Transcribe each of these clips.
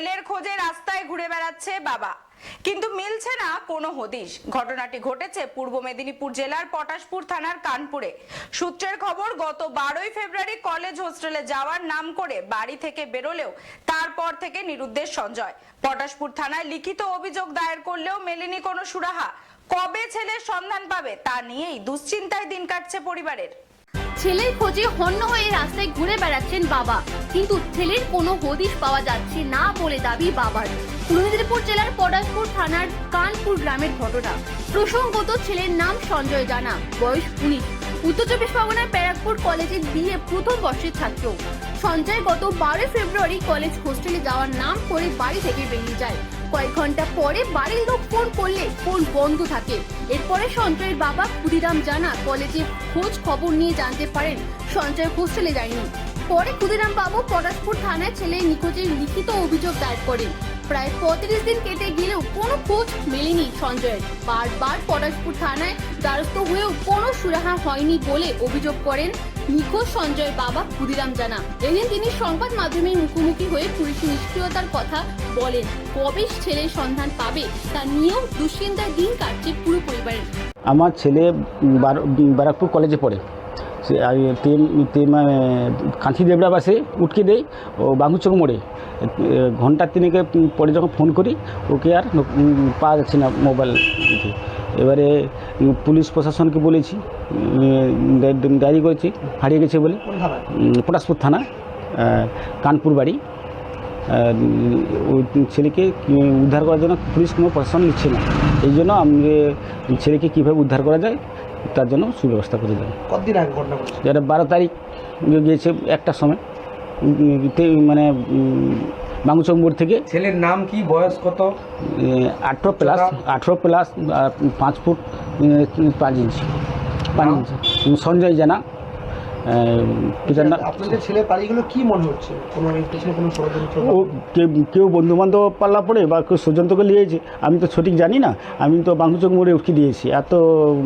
ছেলের খোঁজে রাস্তায় ঘুরে বেড়াচ্ছে বাবা। কিন্তু মিলছে না কোনো হদিশ। ঘটনাটি ঘটেছে পূর্ব মেদিনীপুর জেলার পটাশপুর থানার কানপুরে। সূত্রের খবর, গত বারোই ফেব্রুয়ারি কলেজ হোস্টেলে যাওয়ার নাম করে বাড়ি থেকে বেরোলেও তারপর থেকে নিরুদ্দেশ সঞ্জয়। পটাশপুর থানায় লিখিত অভিযোগ দায়ের করলেও মেলেনি কোনো সুরাহা। কবে ছেলের সন্ধান পাবে তা নিয়েই দুশ্চিন্তায় দিন কাটছে পরিবারের। ছেলের খোঁজে হন্য হয়ে রাস্তায় ঘুরে বেড়াচ্ছেন বাবা। কিন্তু ছেলের কোনো হদিশ পাওয়া যাচ্ছে না বলে দাবি বাবার। পূর্ব মেদিনীপুর জেলার পটাশপুর থানার কানপুর গ্রামের ঘটনা। প্রসঙ্গত ছেলের নাম সঞ্জয় জানা, বয়স উনিশ। উত্তর চব্বিশ পরগনার ব্যারাকপুর কলেজে বিএ প্রথম বর্ষের ছাত্র। সঞ্জয় গত বারোই ফেব্রুয়ারি কলেজ হোস্টেলে যাওয়ার নাম করে বাড়ি থেকে বেরিয়ে যায়। কয়েক ঘণ্টা পরে বাড়ির লোক ফোন করলে ফোন বন্ধ থাকে। এরপরে সঞ্জয়ের বাবা ক্ষুদিরাম জানা কলেজে খোঁজ খবর নিয়ে জানতে পারেন সঞ্জয় হোস্টেলে যায়নি। পরে ক্ষুদিরাম বাবু পটাশপুর থানায় ছেলে নিখোঁজের লিখিত অভিযোগ দায়ের করেন। প্রায় পঁয়ত্রিশ দিন কেটে গেলেও কোনো খোঁজ মেলেনি সঞ্জয়ের। বারবার পটাশপুর থানায় দ্বারস্থ হয়েও কোনো সুরাহা হয়নি বলে অভিযোগ করেন নিখোঁজ সঞ্জয়ের বাবা ক্ষুদিরাম জানা। এদিন তিনি সংবাদ মাধ্যমের মুখোমুখি হয়ে পুলিশের নিষ্ক্রিয়তার কথা বলেন। কবে ছেলের সন্ধান পাবে তা নিয়েও দুশ্চিন্তায় দিন কাটছে পুরো পরিবারের। আমার ছেলে বার- ব্যারাকপুর কলেজে পড়ে। কাঁথি দেবরা বাসে উঠকে দেয়, ও বাঙ্গুচক মোড়ে। ঘণ্টা তিনেকে পরে যখন ফোন করি, ওকে আর পাওয়া যাচ্ছে না মোবাইল। এবারে পুলিশ প্রশাসনকে বলেছি ডায়েরি করেছি হারিয়ে গেছে বলে। পটাশপুর থানা কানপুর বাড়ি। ওই ছেলেকে উদ্ধার করার জন্য পুলিশ কোনো প্রশাসন নিচ্ছে না। এই জন্য আমি ছেলেকে কীভাবে উদ্ধার করা যায় তার জন্য সুব্যবস্থা করে দেয় কতদিন আগে ঘটনা যেটা বারো তারিখ গিয়েছে একটা সময়। মানে বাঙ্গুচক মোড় থেকে। ছেলের নাম কি? বয়স কত? আঠেরো প্লাস আঠেরো প্লাস পাঁচ ফুট পাঁচ ইঞ্চি পাঁচ ইঞ্চি। সঞ্জয় জানা। আপনাদের ছেলের বাড়িগুলো কি মনে হচ্ছে? কোনো পেছনে কোনো ষড়যন্ত্র ও কেউ কেউ বন্ধু বান্ধব পাল্লা পড়ে বা কেউ সুজন্তকে নিয়েছে? আমি তো সঠিক জানি না। আমি তো বাঙ্গুচক মোড়ে উঠকে দিয়েছি এত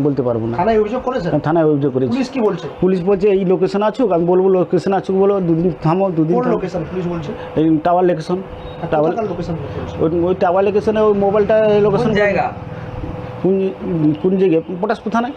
বলতে পারব না। থানায় অভিযোগ করেছেন? থানায় অভিযোগ করেছি। পুলিশ কি বলছে? পুলিশ বলছে এই লোকেশন আছুক আমি বলব লোকেশন আছুক বলো দুদিন থামো দুদিন লোকেশন পুলিশ বলছে? এই টাওয়ার লোকেশন। টাওয়ার লোকেশন ওই ওই টাওয়ার লোকেশনে ওই মোবাইলটা লোকেশন জায়গা? কোন কোন জায়গায়? পটাশপুর থানায়।